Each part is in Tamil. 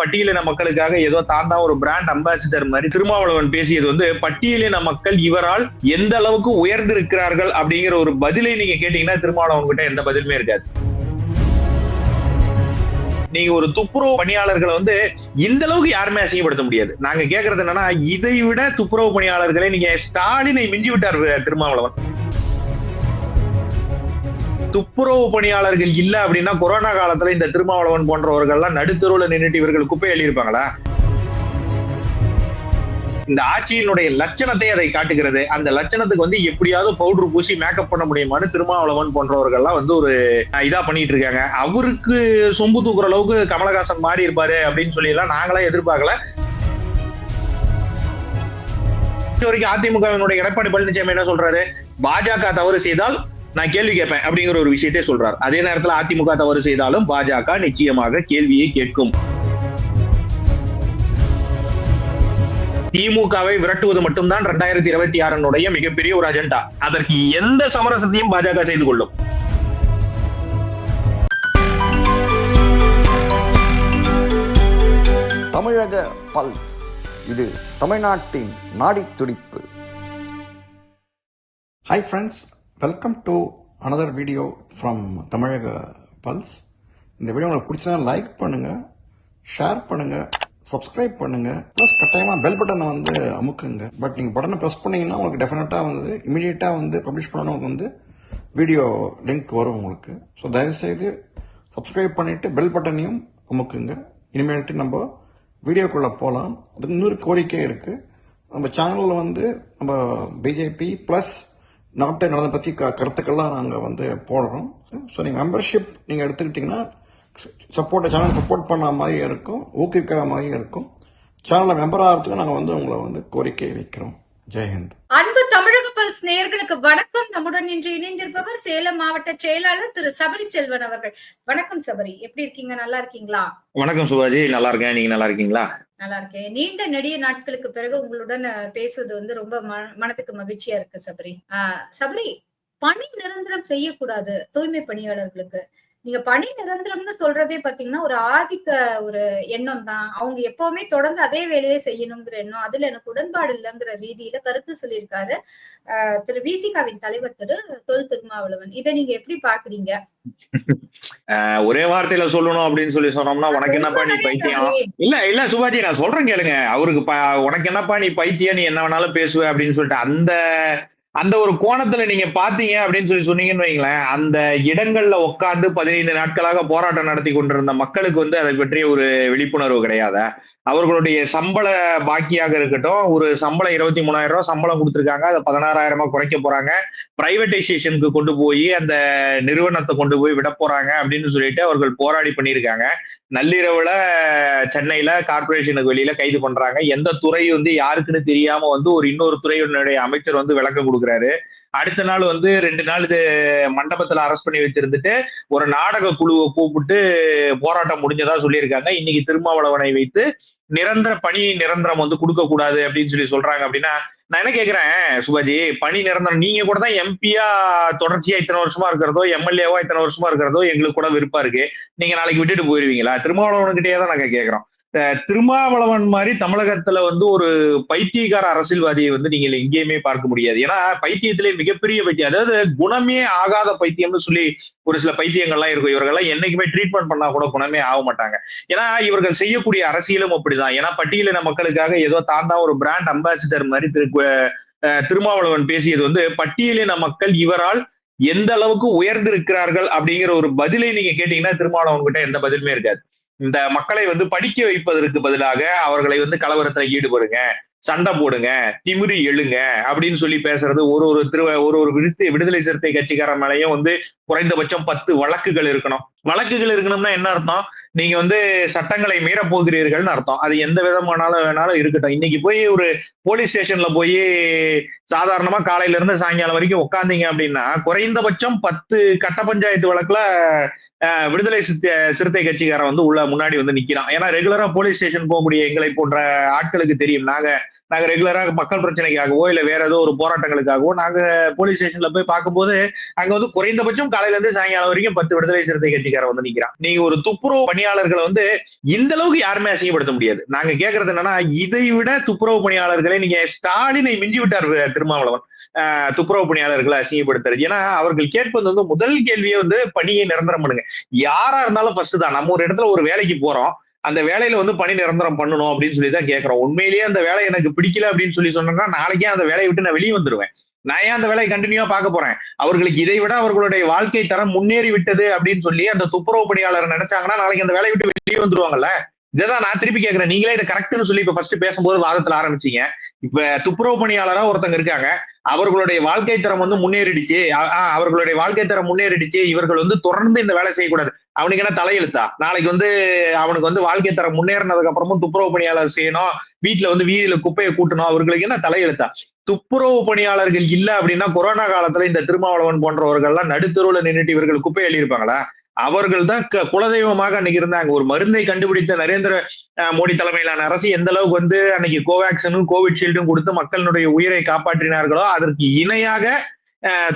பட்டியலின மக்களுக்காக ஏதோ தான் தான் ஒரு பிராண்ட் அம்பாசிடர் மாதிரி திருமாவளவன் பேசியது வந்து பட்டியலின மக்கள் இவரால் எந்த அளவுக்கு உயர்ந்து இருக்கிறார்கள் அப்படிங்கிற ஒரு பதிலை நீங்க கேட்டீங்கன்னா திருமாவளவன் கிட்ட எந்த பதிலுமே இருக்காது. நீங்க ஒரு துப்புரவு பணியாளர்களை வந்து இந்த அளவுக்கு யாருமே அசிங்கப்படுத்த முடியாது. நாங்க கேக்குறது என்னன்னா இதை விட துப்புரவு பணியாளர்களை நீங்க ஸ்டாலினை மிஞ்சி விட்டார் திருமாவளவன். துப்புரவு பணியாளர்கள் இல்ல அப்படின்னா கொரோனா காலத்துல இந்த திருமாவளவன் போன்றவர்கள் எல்லாம் நடுத்தருவுல நின்றுட்டு இவர்கள் குப்பை எழுதியிருப்பாங்களா? இந்த ஆட்சியினுடைய லட்சணத்தை அதை காட்டுகிறது. அந்த லட்சணத்துக்கு வந்து எப்படியாவது பவுடர் பூசி மேக்கப் பண்ண முடியுமான்னு திருமாவளவன் போன்றவர்கள்லாம் வந்து ஒரு இதா பண்ணிட்டு இருக்காங்க. அவருக்கு சொம்பு தூக்குற அளவுக்கு கமலஹாசன் மாறி இருப்பாரு அப்படின்னு சொல்லி எல்லாம் நாங்களே எதிர்பார்க்கல. இது வரைக்கும் அதிமுகவினுடைய எடப்பாடி பழனிசாமி என்ன சொல்றாரு? பாஜக தவறு செய்தால் நான் கேள்வி கேட்பேன் அப்படிங்கிற ஒரு விஷயத்தை சொல்றாரு. அதே நேரத்துல அதிமுக தவறு செய்தாலும் பாஜக நிச்சயமாக கேள்வியை கேட்கும். திமுகவை விரட்டுவது மட்டும்தான் ரெண்டாயிரத்தி இருபத்தி ஆறினுடைய மிகப்பெரிய ஒரு அஜெண்டா அதற்கு எந்த சமரசத்தையும் பாஜக செய்து கொள்ளும். தமிழக பல்ஸ். இது தமிழ்நாட்டின் நாடித் துடிப்பு hi friends welcome to another video from தமிழக பல்ஸ் இந்த வீடியோ உங்களுக்கு பிடிச்சதுனா லைக் பண்ணுங்கள் ஷேர் பண்ணுங்கள் சப்ஸ்கிரைப் பண்ணுங்கள் ப்ளஸ் கட்டாயமாக பெல் பட்டனை வந்து அமுக்குங்க. பட் நீங்கள் பட்டனை ப்ரெஸ் பண்ணீங்கன்னா உங்களுக்கு டெஃபினட்டாக வந்து இமீடியட்டாக வந்து பப்ளிஷ் பண்ணணும் வந்து வீடியோ லிங்க் வரும் உங்களுக்கு. ஸோ தயவுசெய்து சப்ஸ்கிரைப் பண்ணிவிட்டு பெல் பட்டனையும் அமுக்குங்க. இனிமேல்ட்டு நம்ம வீடியோக்குள்ளே போகலாம் அதுக்கு இன்னொரு கோரிக்கை இருக்குது நம்ம சேனலில் வந்து நம்ம பிஜேபி ப்ளஸ் நாட்டை நலனை பற்றி க கருத்துக்கள்லாம் நாங்கள் வந்து போடுறோம். ஸோ நீங்கள் மெம்பர்ஷிப் நீங்கள் எடுத்துக்கிட்டிங்கன்னா சப்போர்ட் சேனல் சப்போர்ட் பண்ண மாதிரியும் இருக்கும் ஊக்குவிக்கிற மாதிரியும் இருக்கும். சேனலில் மெம்பர் ஆகிறதுக்கு நாங்கள் வந்து உங்களை வந்து கோரிக்கை வைக்கிறோம். ஜெயஹிந்த் அன்பு தமிழக பல்ஸ் நேயர்களுக்கு வணக்கம். நம்முடன் இன்று இணைந்திருப்பவர் சேலம் மாவட்ட செயலாளர் திரு சபரி செல்வன் அவர்கள். வணக்கம் சபரி. எப்படி இருக்கீங்க? நல்லா இருக்கீங்களா? வணக்கம் சிவாஜி நல்லா இருக்கேன். நீங்க நல்லா இருக்கீங்களா? நல்லா இருக்கேன். நீண்ட நெடிய நாட்களுக்கு பிறகு உங்களுடன் பேசுவது வந்து ரொம்ப ம- மனதுக்கு மகிழ்ச்சியா இருக்கு சபரி. ஆஹ், சபரி பணி நிரந்தரம் செய்யக்கூடாது. தூய்மை பணியாளர்களுக்கு. நீங்க பணி நிரந்தரம்னு சொல்றதே பாத்தீங்கன்னா ஒரு ஆதிக்க ஒரு எண்ணம் தான் அவங்க எப்பவுமே தொடர்ந்து அதே வேலையை செய்யணுங்கிற எண்ணம். அதுல எனக்கு உடன்பாடு இல்லைங்கிற ரீதியில கருத்து சொல்லியிருக்காரு. ஆஹ், திரு விசிகாவின் தலைவர் திரு தொல் திருமாவளவன். இதை நீங்க எப்படி பாக்குறீங்க? ஒரே வார்த்தையில சொல்லணும் அப்படின்னு சொல்லி சொன்னோம்னா உனக்கு என்னப்பா நீ பைத்தியம்? இல்ல இல்ல சுபாஜி நான் சொல்றேன் கேளுங்க. அவருக்கு உனக்கு என்னப்பா நீ பைத்தியம்? நீ என்ன வேணாலும் பேசுவ அப்படின்னு சொல்லிட்டு அந்த அந்த ஒரு கோணத்துல நீங்க பாத்தீங்க அப்படின்னு சொல்லி சொன்னீங்கன்னு வைங்களேன் அந்த இடங்கள்ல உட்கார்ந்து பதினைந்து நாட்களாக போராட்டம் நடத்தி கொண்டிருந்த மக்களுக்கு வந்து அதை பற்றிய ஒரு விழிப்புணர்வு கிடையாது. அவர்களுடைய சம்பள பாக்கியாக இருக்கட்டும் ஒரு சம்பளம் இருபத்தி மூணாயிரம் ரூபாய் சம்பளம் கொடுத்துருக்காங்க அதை பதினாறாயிரமா குறைக்க போறாங்க பிரைவேட்டைசேஷனுக்கு கொண்டு போய் அந்த நிறுவனத்தை கொண்டு போய் விட போறாங்க அப்படின்னு சொல்லிட்டு அவர்கள் போராடி பண்ணியிருக்காங்க. நள்ளிரவுல சென்னையில கார்பரேஷனுக்கு வெளியில கைது பண்றாங்க. எந்த துறை வந்து யாருக்குன்னு தெரியாம வந்து ஒரு இன்னொரு துறையினுடைய அமைச்சர் வந்து விளக்கம் கொடுக்குறாரு. அடுத்த நாள் வந்து ரெண்டு நாள் இது மண்டபத்துல அரெஸ்ட் பண்ணி வச்சிருந்துட்டு ஒரு நாடக குழுவை கூப்பிட்டு போராட்டம் முடிஞ்சதா சொல்லியிருக்காங்க. இன்னைக்கு திருமாவளவனை வைத்து நிரந்தர பணி நிரந்தரம் வந்து கொடுக்க கூடாது அப்படின்னு சொல்லி சொல்றாங்க அப்படின்னா நான் என்ன கேக்குறேன் சுபாஜி? பணி நிரந்தரம். நீங்க கூட தான் எம்பியா தொடர்ச்சியா இத்தனை வருஷமா இருக்கிறதோ எம்எல்ஏவா இத்தனை வருஷமா இருக்கிறதோ எங்களுக்கு கூட விருப்பம் இருக்கு. நீங்க நாளைக்கு விட்டுட்டு போயிருவீங்களா? திருமாவளவன்கிட்டயே தான் நாங்க கேக்குறோம். திருமாவளவன் மாதிரி தமிழகத்துல வந்து ஒரு பைத்தியக்கார அரசியல்வாதியை வந்து நீங்க எங்கேயுமே பார்க்க முடியாது. ஏன்னா பைத்தியத்திலே மிகப்பெரிய பைத்தியம். அதாவது குணமே ஆகாத பைத்தியம்னு சொல்லி ஒரு சில பைத்தியங்கள்லாம் இருக்கும். இவர்கள்லாம் என்னைக்குமே ட்ரீட்மெண்ட் பண்ணா கூட குணமே ஆக மாட்டாங்க. ஏன்னா இவர்கள் செய்யக்கூடிய அரசியலும் அப்படிதான். ஏன்னா பட்டியலின மக்களுக்காக ஏதோ தான் தான் ஒரு பிராண்ட் அம்பாசிடர் மாதிரி திரு அஹ் திருமாவளவன் பேசியது வந்து பட்டியலின மக்கள் இவரால் எந்த அளவுக்கு உயர்ந்து இருக்கிறார்கள் அப்படிங்கிற ஒரு பதிலை நீங்க கேட்டீங்கன்னா திருமாவளவன் கிட்ட எந்த பதிலுமே இருக்காது. இந்த மக்களை வந்து படிக்க வைப்பதற்கு பதிலாக அவர்களை வந்து கலவரத்துல ஈடுபடுங்க. சண்டை போடுங்க. திமிரி எழுங்க. அப்படின்னு சொல்லி பேசுறது ஒரு ஒரு திரு ஒரு ஒரு விடுத்து விடுதலை சிறுத்தை கட்சிக்கார மேலேயும் வந்து குறைந்தபட்சம் பத்து வழக்குகள் இருக்கணும். வழக்குகள் இருக்கணும்னா என்ன அர்த்தம்? நீங்க வந்து சட்டங்களை மீற போகிறீர்கள்னு அர்த்தம். அது எந்த விதமானாலும் வேணாலும் இருக்கட்டும். இன்னைக்கு போய் ஒரு போலீஸ் ஸ்டேஷன்ல போய் சாதாரணமா காலையில இருந்து சாயங்காலம் வரைக்கும் உட்காந்தீங்க அப்படின்னா குறைந்தபட்சம் பத்து கட்ட பஞ்சாயத்து வழக்குல விடுதலை சிறுத்தை சிறுத்தை கட்சிக்காரன் வந்து உள்ள முன்னாடி வந்து நிக்கிறான். ஏன்னா ரெகுலரா போலீஸ் ஸ்டேஷன் போக போகக்கூடிய எங்களை போன்ற ஆட்களுக்கு தெரியும். நாங்க நாங்க ரெகுலராக மக்கள் பிரச்சனைக்காகவோ இல்ல வேற ஏதோ ஒரு போராட்டங்களுக்காகவோ நாங்க போலீஸ் ஸ்டேஷன்ல போய் பார்க்கும்போது அங்க வந்து குறைந்தபட்சம் காலையில இருந்து சாயங்காலம் வரைக்கும் பத்து விடுதலை சிறுத்தை கட்சிக்காரன் வந்து நிக்கிறான். நீங்க ஒரு துப்புரவு பணியாளர்களை வந்து இந்த அளவுக்கு யாருமே அசிங்கப்படுத்த முடியாது. நாங்க கேக்குறது என்னன்னா இதை விட துப்புரவு பணியாளர்களை நீங்க ஸ்டாலினை மிஞ்சி விட்டார் திருமாவளவன். துப்புரவு பணியாளர்களை அசிங்கப்படுத்துறது. ஏன்னா அவர்கள் கேட்பது வந்து முதல் கேள்வியே வந்து பணியை நிரந்தரம் பண்ணுங்க. யாரா இருந்தாலும் ஃபர்ஸ்ட் தான். நம்ம ஒரு இடத்துல ஒரு வேலைக்கு போறோம். அந்த வேலையில வந்து பணி நிரந்தரம் பண்ணணும் அப்படின்னு சொல்லி தான் கேட்கறோம் உண்மையிலேயே அந்த வேலை எனக்கு பிடிக்கல அப்படின்னு சொல்லி சொன்னேன்னா நாளைக்கே அந்த வேலையை விட்டு நான் வெளியே வந்துருவேன். நான் ஏன் அந்த வேலையை கண்டினியூவா பார்க்க போறேன்? அவர்களுக்கு இதை விட அவர்களுடைய வாழ்க்கை தரம் முன்னேறி விட்டது அப்படின்னு சொல்லி அந்த துப்புரவு பணியாளர் நினைச்சாங்கன்னா நாளைக்கு அந்த வேலையை விட்டு வெளியே வந்துருவாங்கல்ல? இதான் நான் திருப்பி கேட்கிறேன் நீங்களே இதை கரெக்ட்னு சொல்லி இப்ப ஃபர்ஸ்ட் பேசும்போது வாதத்துல ஆரம்பிச்சீங்க. இப்ப துப்புரவு பணியாளரா ஒருத்தங்க இருக்காங்க. அவர்களுடைய வாழ்க்கை தரம் வந்து முன்னேறிடுச்சு. அவர்களுடைய வாழ்க்கை தரம் முன்னேறிடுச்சு. இவர்கள் வந்து தொடர்ந்து இந்த வேலை செய்யக்கூடாது. அவனுக்கு என்ன தலையெழுத்தா? நாளைக்கு வந்து அவனுக்கு வந்து வாழ்க்கை தரம் முன்னேறினதுக்கு அப்புறமும் துப்புரவு பணியாளர் செய்யணும். வீட்டுல வந்து வீதியில குப்பையை கூட்டணும். அவர்களுக்கு என்ன தலையெழுத்தா? துப்புரவு பணியாளர்கள் இல்ல அப்படின்னா கொரோனா காலத்துல இந்த திருமாவளவன் போன்றவர்கள் எல்லாம் நடுத்தருவுல நின்றுட்டு இவர்கள் குப்பை எழுதியிருப்பாங்களா அவர்கள் தான் க- குலதெய்வமாக அன்னைக்கு இருந்தாங்க. ஒரு மருந்தை கண்டுபிடித்த நரேந்திர மோடி தலைமையிலான அரசு எந்த அளவுக்கு வந்து அன்னைக்கு கோவேக்சினும் கோவிட்ஷீல்டும் கொடுத்து மக்களுடைய உயிரை காப்பாற்றினார்களோ அதற்கு இணையாக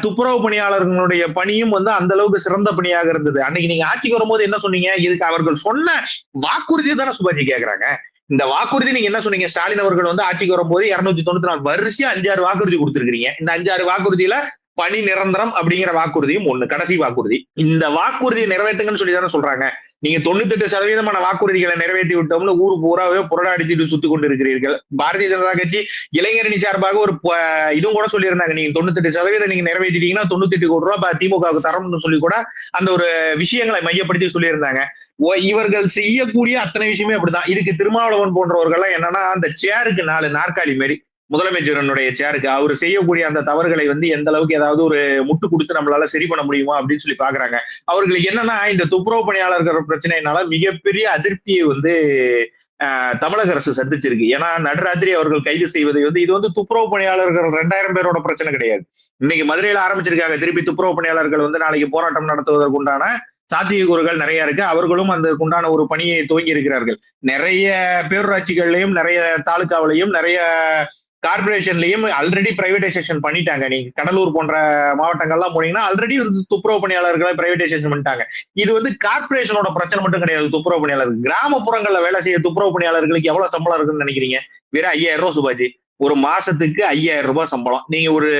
துப்புரவு பணியாளர்களுடைய பணியும் வந்து அந்த அளவுக்கு சிறந்த பணியாக இருந்தது. அன்னைக்கு நீங்க ஆட்சிக்கு வரும்போது என்ன சொன்னீங்க? இதுக்கு அவர்கள் சொன்ன வாக்குறுதியை தானே சுபாஜி கேக்குறாங்க. இந்த வாக்குறுதி நீங்க என்ன சொன்னீங்க? ஸ்டாலின் அவர்கள் வந்து ஆட்சிக்கு வரும்போது இருநூத்தி தொண்ணூத்தி நாலு வருஷம் அஞ்சாறு வாக்குறுதி கொடுத்துருக்கீங்க இந்த அஞ்சாறு வாக்குறுதியில பணி நிரந்தரம் அப்படிங்கிற வாக்குறுதியும் ஒண்ணு கடைசி வாக்குறுதி. இந்த வாக்குறுதியை நிறைவேற்றுங்கன்னு சொல்லி தானே சொல்றாங்க. நீங்க தொண்ணூத்தெட்டு சதவீதமான வாக்குறுதிகளை நிறைவேற்றி விட்டோம்னு ஊர் பூராவே புரடாடிச்சுட்டு சுத்தி கொண்டு இருக்கிறீர்கள் பாரதிய ஜனதா கட்சி இளைஞரணி சார்பாக ஒரு ப- இதுவும் கூட சொல்லியிருந்தாங்க. நீங்க தொண்ணூத்தெட்டு சதவீதம் நீங்க நிறைவேற்றிட்டீங்கன்னா தொண்ணூத்தெட்டு கோடி ரூபாய் திமுகவுக்கு தரணும்னு சொல்லி கூட அந்த ஒரு விஷயங்களை மையப்படுத்தி சொல்லியிருந்தாங்க. ஓ- இவர்கள் செய்யக்கூடிய அத்தனை விஷயமே அப்படிதான். இதுக்கு திருமாவளவன் போன்றவர்கள் என்னன்னா அந்த சேருக்கு நாலு நாற்காலி மாரி முதலமைச்சரனுடைய சேருக்கு அவர் செய்யக்கூடிய அந்த தவறுகளை வந்து எந்த அளவுக்கு ஏதாவது ஒரு முட்டு கொடுத்து நம்மளால சரி பண்ண முடியுமா அப்படின்னு சொல்லி பாக்குறாங்க. அவர்களுக்கு என்னன்னா இந்த துப்புரவு பணியாளர்கள் பிரச்சனையினால மிகப்பெரிய அதிருப்தியை வந்து ஆஹ், தமிழக அரசு சந்திச்சிருக்கு. ஏன்னா நடுராத்திரி அவர்கள் கைது செய்வதை வந்து இது வந்து துப்புரவு பணியாளர்கள் ரெண்டாயிரம் பேரோட பிரச்சனை கிடையாது. இன்னைக்கு மதுரையில ஆரம்பிச்சிருக்காங்க. திருப்பி துப்புரவு பணியாளர்கள் வந்து நாளைக்கு போராட்டம் நடத்துவதற்குண்டான சாத்தியக்கூறுகள் நிறைய இருக்கு. அவர்களும் அந்த உண்டான ஒரு பணியை துவங்கி இருக்கிறார்கள் நிறைய பேரூராட்சிகள்லயும் நிறைய தாலுகாவிலையும் நிறைய கார்பரேஷன்லயும் ஆல்ரெடி பிரைவேடைசேஷன் பண்ணிட்டாங்க. நீங்க கடலூர் போன்ற மாவட்டங்கள்லாம் போனீங்கன்னா ஆல்ரெடி துப்புரவு பணியாளர்களை பிரைவேடைசேஷன் பண்ணிட்டாங்க. இது வந்து கார்பரேஷனோட பிரச்சனை மட்டும் கிடையாது துப்புரவு பணியாளர்கள். கிராமப்புறங்கள்ல வேலை செய்ய துப்புரவு பணியாளர்களுக்கு எவ்வளவு சம்பளம் இருக்குன்னு நினைக்கிறீங்க? வெறும் ஐயாயிரம் ரூபாய் சுபாஜி. ஒரு மாசத்துக்கு ஐயாயிரம் ரூபாய் சம்பளம். நீங்க ஒரு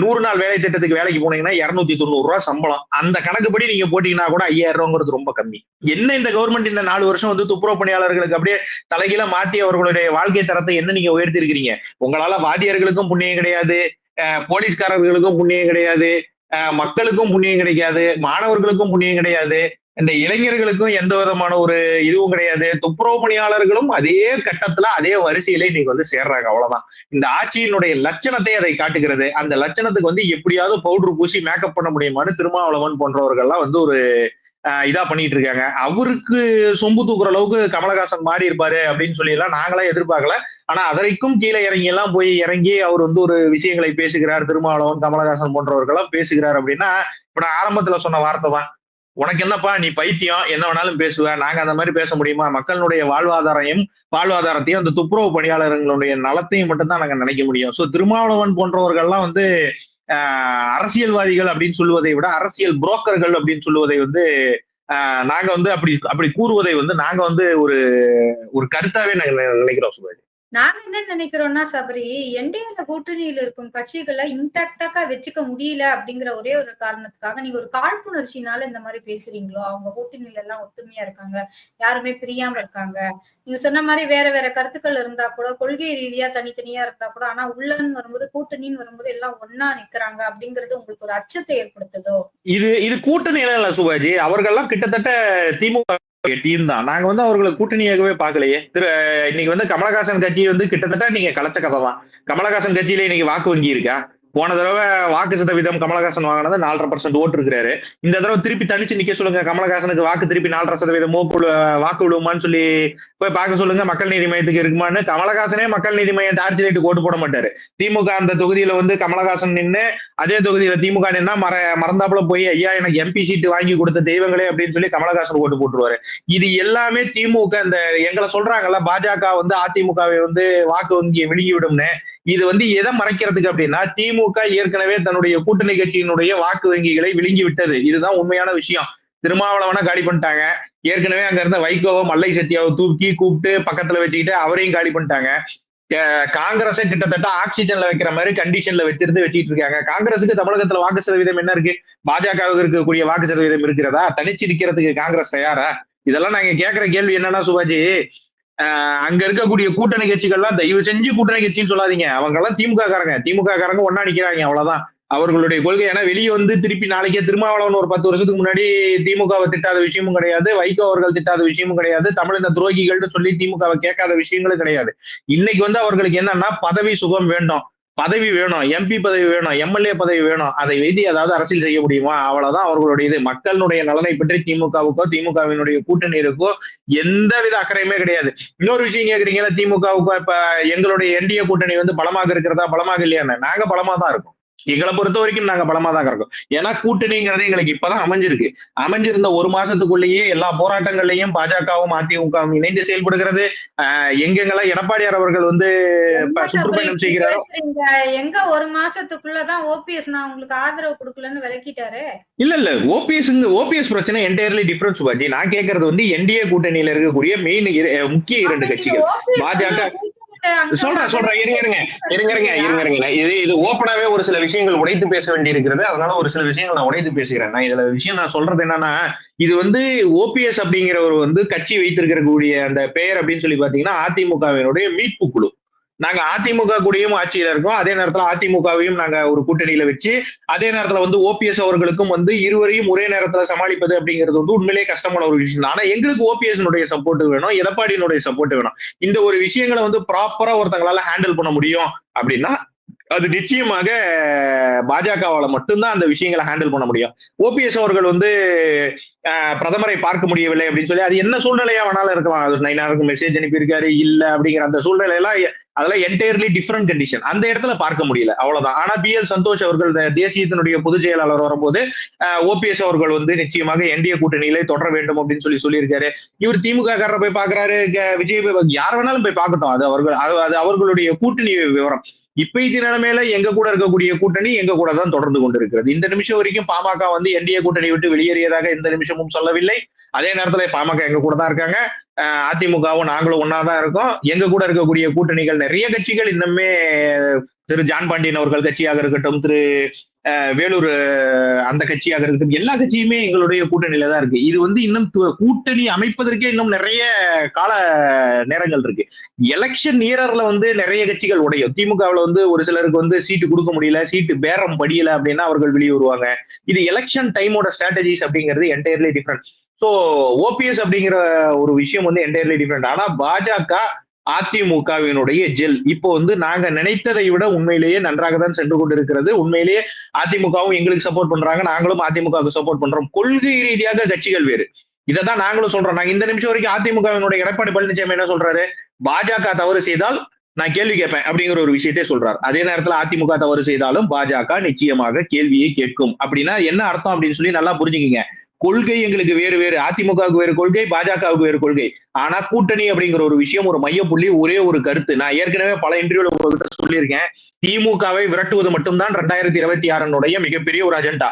நூறு நாள் வேலை திட்டத்துக்கு வேலைக்கு போனீங்கன்னா இரநூத்தி தொண்ணூறு ரூபா சம்பளம். அந்த கணக்குப்படி நீங்க போட்டீங்கன்னா கூட ஐயாயிரம் ரூபாங்கிறது ரொம்ப கம்மி. என்ன இந்த கவர்மெண்ட் இந்த நாலு வருஷம் வந்து துப்புரவு பணியாளர்களுக்கு அப்படியே தலைகீழ மாத்தி அவர்களுடைய வாழ்க்கை தரத்தை என்ன நீங்க உயர்த்தி இருக்கிறீங்க உங்களால வாதியர்களுக்கும் புண்ணியம் கிடையாது. போலீஸ்காரர்களுக்கும் புண்ணியம் கிடையாது. மக்களுக்கும் புண்ணியம் கிடைக்காது. மாணவர்களுக்கும் புண்ணியம் கிடையாது. இந்த இளைஞர்களுக்கும் எந்த விதமான ஒரு இதுவும் கிடையாது. துப்புரவு பணியாளர்களும் அதே கட்டத்துல அதே வரிசையில இன்னைக்கு வந்து சேர்றாங்க. அவ்வளவுதான். இந்த ஆட்சியினுடைய லட்சணத்தை அதை காட்டுகிறது. அந்த லட்சணத்துக்கு வந்து எப்படியாவது பவுடர் பூசி மேக்கப் பண்ண முடியுமான்னு திருமாவளவன் போன்றவர்கள்லாம் வந்து ஒரு இதா பண்ணிட்டு இருக்காங்க. அவருக்கு சொம்பு தூக்குற அளவுக்கு கமலஹாசன் மாறி இருப்பாரு அப்படின்னு சொல்லி எல்லாம் நாங்களாம் எதிர்பார்க்கல. ஆனா அதற்கும் கீழே இறங்கி எல்லாம் போய் இறங்கி அவர் வந்து ஒரு விஷயங்களை பேசுகிறார். திருமாவளவன் கமலஹாசன் போன்றவர்கள்லாம் பேசுகிறார் அப்படின்னா இப்ப நான் ஆரம்பத்துல சொன்ன வார்த்தை தான். உனக்கு என்னப்பா நீ பைத்தியம் என்ன வேணாலும் பேசுவ. நாங்க அந்த மாதிரி பேச முடியுமா? மக்களுடைய வாழ்வாதாரையும் வாழ்வாதாரத்தையும் அந்த துப்புரவு பணியாளர்களுடைய நலத்தையும் மட்டும்தான் நாங்க நினைக்க முடியும். சோ திருமாவளவன் போன்றவர்கள்லாம் வந்து அரசியல்வாதிகள் அப்படின்னு சொல்லுவதை விட அரசியல் புரோக்கர்கள் அப்படின்னு சொல்லுவதை வந்து நாங்க வந்து அப்படி அப்படி கூறுவதை வந்து நாங்க வந்து ஒரு ஒரு கருத்தாவே நாங்க நினைக்கிறோம் சுபாஜி நாங்க என்ன நினைக்கிறோம்னா சபரி என்டிஏல கூட்டணியில இருக்கும் கட்சிகளை இன்டாக்டாக்கா வச்சுக்க முடியல அப்படிங்கிற ஒரே ஒரு காரணத்துக்காக நீங்க ஒரு காழ்ப்புணர்ச்சினால இந்த மாதிரி பேசுறீங்களோ? அவங்க கூட்டணியில எல்லாம் ஒத்துமையா இருக்காங்க. யாருமே பிரியாம இருக்காங்க. நீங்க சொன்ன மாதிரி வேற வேற கருத்துக்கள் இருந்தா கூட கொள்கை ரீதியா தனித்தனியா இருந்தா கூட ஆனா உள்ளன்னு வரும்போது கூட்டணின்னு வரும்போது எல்லாம் ஒன்னா நிக்கிறாங்க அப்படிங்கிறது உங்களுக்கு ஒரு அச்சத்தை ஏற்படுத்துதோ? இது இது கூட்டணி இல்ல சுபாஜி. அவர்கள்லாம் கிட்டத்தட்ட திமுக டீம் தான். நாங்க வந்து அவர்களை கூட்டணியாகவே பார்க்கலையே. இன்னைக்கு வந்து கமலஹாசன் கட்சி வந்து கிட்டத்தட்ட நீங்க கலைச்ச கதை தான் கமலஹாசன் கட்சியில இன்னைக்கு வாக்கு வங்கி இருக்கா? போன தடவை வாக்கு சதவீதம் கமலஹாசன் வாங்கினது நாலரை பர்சன்ட் ஓட்டு இருக்கிறாரு இந்த தடவை திருப்பி தனிச்சு நிக்க சொல்லுங்க. கமலஹாசனுக்கு வாக்கு திருப்பி நாலரை சதவீதம் வாக்கு விழுவுமான்னு சொல்லி போய் பார்க்க சொல்லுங்க. மக்கள் நீதி மையத்துக்கு இருக்குமான்னு கமலஹாசனே மக்கள் நீதி மையம் டார்ச் லைட் ஓட்டு போட மாட்டாரு. திமுக அந்த தொகுதியில வந்து கமலஹாசன் நின்னு அதே தொகுதியில திமுக நின்னா மற மறந்தாப்புல போய் ஐயா எனக்கு எம்பி சீட்டு வாங்கி கொடுத்த தெய்வங்களே அப்படின்னு சொல்லி கமலஹாசன் ஓட்டு போட்டுருவாரு. இது எல்லாமே திமுக இந்த எங்களை சொல்றாங்கல்ல பாஜக வந்து அதிமுகவை வந்து வாக்கு வங்கியை விழுங்கி விடும்னு இது வந்து எதை மறைக்கிறதுக்கு அப்படின்னா திமுக ஏற்கனவே தன்னுடைய கூட்டணி கட்சியினுடைய வாக்கு வங்கிகளை விழுங்கி விட்டது. இதுதான் உண்மையான விஷயம். திருமாவளவனா காலி பண்ணிட்டாங்க. ஏற்கனவே அங்க இருந்த வைகோவை மல்லை சத்யாவை தூக்கி கூப்பிட்டு பக்கத்துல வச்சுக்கிட்டு அவரையும் காலி பண்ணிட்டாங்க. காங்கிரஸை கிட்டத்தட்ட ஆக்சிஜன்ல வைக்கிற மாதிரி கண்டிஷன்ல வச்சிருந்து வச்சுட்டு இருக்காங்க. காங்கிரஸுக்கு தமிழகத்துல வாக்கு சதவீதம் என்ன இருக்கு? பாஜகவுக்கு இருக்கக்கூடிய வாக்கு சதவீதம் இருக்கிறதா? தனிச்சு இருக்கிறதுக்கு காங்கிரஸ் தயாரா? இதெல்லாம் நாங்க கேட்கிற கேள்வி என்னன்னா சுபாஜி அங்க இருக்கக்கூடிய கூட்டணி கட்சிகள்லாம் தயவு செஞ்சு கூட்டணி கட்சின்னு சொல்லாதீங்க. அவங்க எல்லாம் திமுக காரங்க திமுக காரங்க ஒன்னா நிக்கிறாங்க அவ்வளவுதான். அவர்களுடைய கொள்கை ஏன்னா வெளியே வந்து திருப்பி நாளைக்கே திருமாவளவன் ஒரு பத்து வருஷத்துக்கு முன்னாடி திமுகவை திட்டாத விஷயமும் கிடையாது வைகோ அவர்கள் திட்டாத விஷயமும் கிடையாது தமிழின துரோகிகள்னு சொல்லி திமுகவை கேட்காத விஷயங்களும் கிடையாது. இன்னைக்கு வந்து அவர்களுக்கு என்னன்னா பதவி சுகம் வேண்டும். பதவி வேணும் எம்பி பதவி வேணும் எம்எல்ஏ பதவி வேணும் அதை வைத்து ஏதாவது அரசியல் செய்ய முடியுமா? அவ்வளவுதான் அவர்களுடைய இது. மக்களுடைய நலனை பற்றி திமுகவுக்கோ திமுகவினுடைய கூட்டணியிருக்கோ எந்தவித அக்கறையுமே கிடையாது. இன்னொரு விஷயம் கேக்குறீங்களா திமுகவுக்கோ இப்ப எங்களுடைய என்டிஏ கூட்டணி வந்து பலமாக இருக்கிறதா பலமாக இல்லையான்னு? நாங்க பலமா தான் இருக்கோம். எங்களை பொறுத்த வரைக்கும் நாங்க பலமா தான் இருக்கோம் ஏன்னா கூட்டணிங்கிறது எங்களுக்கு இப்பதான் அமைஞ்சிருக்கு. அமைஞ்சிருந்த ஒரு மாசத்துக்குள்ளேயே எல்லா போராட்டங்கள்லயும் பாஜகவும் அதிமுகவும் இணைந்து செயல்படுகிறது. எங்கெங்கெல்லாம் எடப்பாடியார் அவர்கள் வந்து சுற்றுப்பயணம் செய்கிறாரோ? எங்க ஒரு மாசத்துக்குள்ளதான் ஓபிஎஸ் நான் உங்களுக்கு ஆதரவு கொடுக்கலன்னு விளக்கிட்டாரு. இல்ல இல்ல. ஓபிஎஸ் ஓபிஎஸ் பிரச்சனை என்டையர்லி டிஃபரன்ஸ் பாஜி நான் கேட்கறது வந்து என்டிஏ கூட்டணியில இருக்கக்கூடிய மெயின் முக்கிய இரண்டு கட்சிகள். பாஜக சொல்றேன் சொல்றேன். இருங்க இருங்க. இருங்க இருங்க இருங்க இருங்க. இது இது ஓப்பனாவே ஒரு சில விஷயங்கள் உடைத்து பேச வேண்டி இருக்கிறது அதனால ஒரு சில விஷயங்கள் நான் உடைத்து பேசுகிறேன். நான் இதுல விஷயம் நான் சொல்றது என்னன்னா இது வந்து ஓபிஎஸ் அப்படிங்கிறவர் வந்து கட்சி வைத்திருக்கக்கூடிய அந்த பெயர் அப்படின்னு சொல்லி பாத்தீங்கன்னா அதிமுகவினுடைய மீட்பு குழு. நாங்க அதிமுக கூடயும் ஆட்சியில இருக்கோம். அதே நேரத்துல அதிமுகவையும் நாங்க ஒரு கூட்டணியில வச்சு அதே நேரத்துல வந்து ஓபிஎஸ் அவர்களுக்கும் வந்து இருவரையும் ஒரே நேரத்துல சமாளிப்பது அப்படிங்கிறது வந்து உண்மையிலேயே கஷ்டமான ஒரு விஷயம் தான். ஆனா எங்களுக்கு ஓபிஎஸ் சப்போர்ட் வேணும் எடப்பாடியினுடைய சப்போர்ட் வேணும். இந்த ஒரு விஷயங்களை வந்து ப்ராப்பரா ஒருத்தங்களால ஹேண்டில் பண்ண முடியும் அப்படின்னா அது நிச்சயமாக பாஜகவால மட்டும்தான் அந்த விஷயங்களை ஹேண்டில் பண்ண முடியும். ஓபிஎஸ் அவர்கள் வந்து பிரதமரை பார்க்க முடியவில்லை அப்படின்னு சொல்லி அது என்ன சூழ்நிலையா வேணாலும் இருக்கலாம். அது நைனாருக்கு மெசேஜ் அனுப்பியிருக்காரு இல்ல அப்படிங்கிற அந்த சூழ்நிலையெல்லாம் அதெல்லாம் என்டையர்லி டிஃப்ரெண்ட் கண்டிஷன் அந்த இடத்துல பார்க்க முடியல. அவ்வளவுதான். ஆனா பி எல் சந்தோஷ் அவர்கள் தேசியத்தினுடைய பொதுச் செயலாளர் வரும்போது ஓபிஎஸ் அவர்கள் வந்து நிச்சயமாக என்டிஏ கூட்டணியிலே தொடர வேண்டும் அப்படின்னு சொல்லி சொல்லியிருக்காரு. இவர் திமுக காரரை போய் பாக்குறாரு விஜய் போய் யார் வேணாலும் போய் பார்க்கட்டும். அது அவர்கள் அது- அது அவர்களுடைய கூட்டணி விவரம். இப்பைக்கு நிலைமையில எங்க கூட இருக்கக்கூடிய கூட்டணி எங்க கூட தான் தொடர்ந்து கொண்டிருக்கிறது. இந்த நிமிஷம் வரைக்கும் பாமக வந்து என்டிஏ கூட்டணி விட்டு வெளியேறியதாக எந்த நிமிஷமும் சொல்லவில்லை. அதே நேரத்துல பாமக எங்க கூட தான் இருக்காங்க. அதிமுகவும் நாங்களும் ஒன்னாதான் இருக்கோம். எங்க கூட இருக்கக்கூடிய கூட்டணிகள் நிறைய கட்சிகள் இன்னுமே திரு ஜான் பாண்டியன் அவர்கள் கட்சியாக இருக்கட்டும் திரு வேலூர் அந்த கட்சியாக இருக்கட்டும் எல்லா கட்சியுமே எங்களுடைய கூட்டணியில தான் இருக்கு. இது வந்து இன்னும் து- கூட்டணி அமைப்பதற்கே இன்னும் நிறைய கால நேரங்கள் இருக்கு. எலெக்ஷன் நியரர்ல வந்து நிறைய கட்சிகள் உடையும். திமுகவில் வந்து ஒரு சிலருக்கு வந்து சீட்டு கொடுக்க முடியல சீட்டு பேரம் படியல அப்படின்னா அவர்கள் வெளியே வருவாங்க. இது எலெக்ஷன் டைமோட ஸ்ட்ராட்டஜிஸ் அப்படிங்கிறது என்டையர்லி டிஃப்ரெண்ட் ஸோ ஓபிஎஸ் அப்படிங்கிற ஒரு விஷயம் வந்து என்டையர்லி டிஃப்ரெண்ட் ஆனா பாஜக அதிமுகவினுடைய ஜெல். இப்போ வந்து நாங்க நினைத்ததை விட உண்மையிலேயே நன்றாக தான் சென்று கொண்டிருக்கிறது. உண்மையிலேயே அதிமுகவும் எங்களுக்கு சப்போர்ட் பண்றாங்க. நாங்களும் அதிமுகவுக்கு சப்போர்ட் பண்றோம். கொள்கை ரீதியாக கட்சிகள் வேறு. இதை தான் நாங்களும் சொல்றோம். நாங்க இந்த நிமிஷம் வரைக்கும் அதிமுகவினுடைய எடப்பாடி பழனிசாமி என்ன சொல்றாரு? பாஜக தவறு செய்தால் நான் கேள்வி கேட்பேன் அப்படிங்கிற ஒரு விஷயத்தை சொல்றாரு. அதே நேரத்துல அதிமுக தவறு செய்தாலும் பாஜக நிச்சயமாக கேள்வியை கேட்கும். அப்படின்னா என்ன அர்த்தம் அப்படின்னு சொல்லி நல்லா புரிஞ்சுக்கிங்க. கொள்கை எங்களுக்கு வேறு வேறு. அதிமுகவுக்கு வேறு கொள்கை பாஜகவுக்கு வேறு கொள்கை. ஆனா கூட்டணி அப்படிங்கிற ஒரு விஷயம் ஒரு மையப்புள்ளி ஒரே ஒரு கருத்து. நான் ஏற்கனவே பல இன்டர்வியூல உங்ககிட்ட சொல்லியிருக்கேன். திமுகவை விரட்டுவது மட்டும்தான் ரெண்டாயிரத்தி இருபத்தி ஆறுனுடைய மிகப்பெரிய ஒரு அஜெண்டா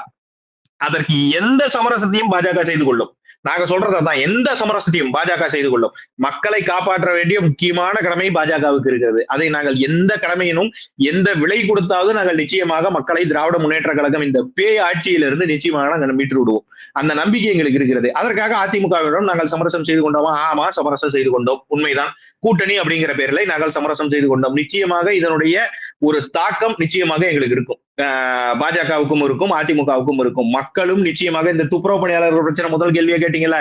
அதற்கு எந்த சமரசத்தையும் பாஜக செய்து கொள்ளும். நாங்க சொல்றதான் எந்த சமரசத்தையும் பாஜக செய்து கொள்ளும். மக்களை காப்பாற்ற வேண்டிய முக்கியமான கடமை பாஜகவுக்கு இருக்கிறது. அதை நாங்கள் எந்த கடமையினும் எந்த விலை கொடுத்தாவது நாங்கள் நிச்சயமாக மக்களை திராவிட முன்னேற்ற கழகம் இந்த பேய் ஆட்சியிலிருந்து நிச்சயமாக நாங்கள் மீட்டு விடுவோம். அந்த நம்பிக்கை எங்களுக்கு இருக்கிறது. அதற்காக அதிமுகவிடம் நாங்கள் சமரசம் செய்து கொண்டோமா? ஆமா சமரசம் செய்து கொண்டோம். உண்மைதான். கூட்டணி அப்படிங்கிற பேரில் நாங்கள் சமரசம் செய்து கொண்டோம். நிச்சயமாக இதனுடைய ஒரு தாக்கம் நிச்சயமாக எங்களுக்கு இருக்கும். பாஜகவுக்கும் இருக்கும் அதிமுகவுக்கும் இருக்கும். மக்களும் நிச்சயமாக இந்த துப்புரவு பணியாளர்கள் பிரச்சனை முதல் கேள்வியை கேட்டீங்கல்ல?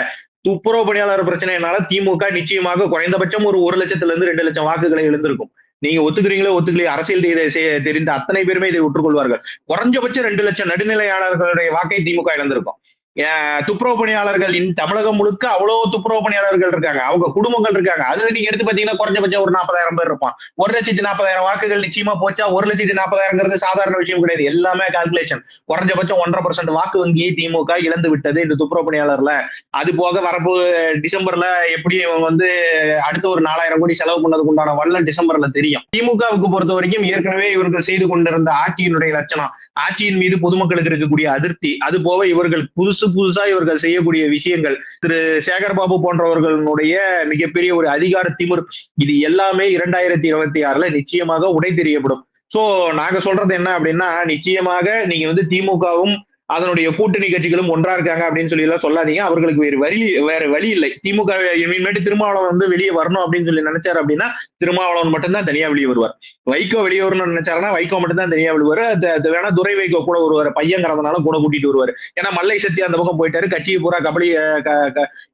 துப்புரவு பணியாளர் பிரச்சனைனால திமுக நிச்சயமாக குறைந்தபட்சம் ஒரு ஒரு லட்சத்துல இருந்து ரெண்டு லட்சம் வாக்குகளை எழுந்திருக்கும் நீங்க ஒத்துக்கிறீங்களோ ஒத்துக்கலையோ அரசியல் இதை தெரிந்த அத்தனை பேருமே இதை ஒற்றுக்கொள்வார்கள். குறைஞ்சபட்சம் ரெண்டு லட்சம் நடுநிலையாளர்களுடைய வாக்கை திமுக இழந்திருக்கும். துப்புரவு பணியாளர்கள் இன் தமிழகம் முழுக்க அவ்வளவு துப்புரவு பணியாளர்கள் இருக்காங்க. அவங்க குடும்பங்கள் இருக்காங்க. அதுல நீங்க எடுத்து பாத்தீங்கன்னா குறைஞ்சபட்சம் ஒரு நாற்பதாயிரம் பேர் இருப்பான். ஒரு லட்சத்தி நாற்பதாயிரம் வாக்குகள் நிச்சயமா போச்சா? ஒரு லட்சத்தி நாற்பதாயிரங்கிறது சாதாரண விஷயம் கிடையாது. எல்லாமே கால்குலேஷன் குறைஞ்சபட்சம் ஒன்றரை பர்சன்ட் வாக்கு வங்கியை திமுக இழந்து விட்டது இந்த துப்புரவு பணியாளர்ல அது போக வரப்போ டிசம்பர்ல எப்படி இவங்க வந்து அடுத்த ஒரு நாலாயிரம் கோடி செலவு பண்ணதுக்கு உண்டான வல்லம் டிசம்பர்ல தெரியும். திமுகவுக்கு பொறுத்த வரைக்கும் ஏற்கனவே இவர்கள் செய்து கொண்டிருந்த ஆட்சியினுடைய லட்சணம். ஆட்சியின் மீது பொதுமக்களுக்கு இருக்கக்கூடிய அதிருப்தி அது போக இவர்கள் புதுசு புதுசா இவர்கள் செய்யக்கூடிய விஷயங்கள் திரு சேகர்பாபு போன்றவர்களுடைய மிகப்பெரிய ஒரு அதிகார திமிர் இது எல்லாமே இரண்டாயிரத்தி இருபத்தி ஆறுல நிச்சயமாக உடை தெரியப்படும் சோ நாங்க சொல்றது என்ன அப்படின்னா நிச்சயமாக நீங்க வந்து திமுகவும் அதனுடைய கூட்டணி கட்சிகளும் ஒன்றா இருக்காங்க அப்படின்னு சொல்லி எல்லாம் சொல்லாதீங்க. அவர்களுக்கு வேறு வழி வேற வழி இல்லை. திமுக இனிமேட்டு திருமாவளவன் வந்து வெளியே வரணும் அப்படின்னு சொல்லி நினைச்சாரு அப்படின்னா திருமாவளவன் மட்டும்தான் தனியா வெளியே வருவார். வைகோ வெளியே வரணும்னு நினைச்சாருன்னா வைகோ மட்டும்தான் தனியா விடுவாரு வேணா துரை வைகோ கூட வருவார். பையங்கிறதுனால கூட கூட்டிட்டு வருவார். ஏன்னா மல்லை சக்தி அந்த பக்கம் போயிட்டாரு. கட்சியை பூரா கபடி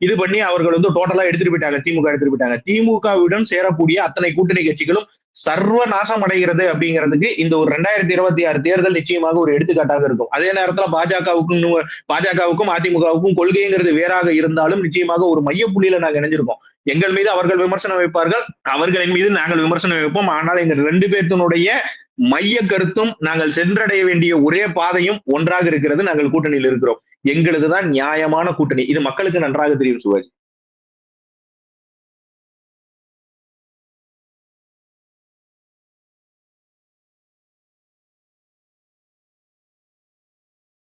இது பண்ணி அவர்கள் வந்து டோட்டலா எடுத்துட்டு போயிட்டாங்க. திமுக எடுத்துட்டு போயிட்டாங்க. திமுகவுடன் சேரக்கூடிய அத்தனை கூட்டணி கட்சிகளும் சர்வ நாசம் அடைகிறது அப்படிங்கிறதுக்கு இந்த ஒரு ரெண்டாயிரத்தி இருபத்தி ஆறு தேர்தல் நிச்சயமாக ஒரு எடுத்துக்காட்டாக இருக்கும். அதே நேரத்துல பாஜகவுக்கும் பாஜகவுக்கும் அதிமுகவுக்கும் கொள்கைங்கிறது வேறாக இருந்தாலும் நிச்சயமாக ஒரு மையப்புள்ளியில நாங்க இணைஞ்சிருக்கோம். எங்கள் மீது அவர்கள் விமர்சனம் வைப்பார்கள் அவர்களின் மீது நாங்கள் விமர்சனம் வைப்போம். ஆனால் எங்கள் ரெண்டு பேர்த்தினுடைய மைய கருத்தும் நாங்கள் சென்றடைய வேண்டிய ஒரே பாதையும் ஒன்றாக இருக்கிறது நாங்கள் கூட்டணியில் இருக்கிறோம். எங்களுதுதான் நியாயமான கூட்டணி. இது மக்களுக்கு நன்றாக தெரியும் சிவாஜி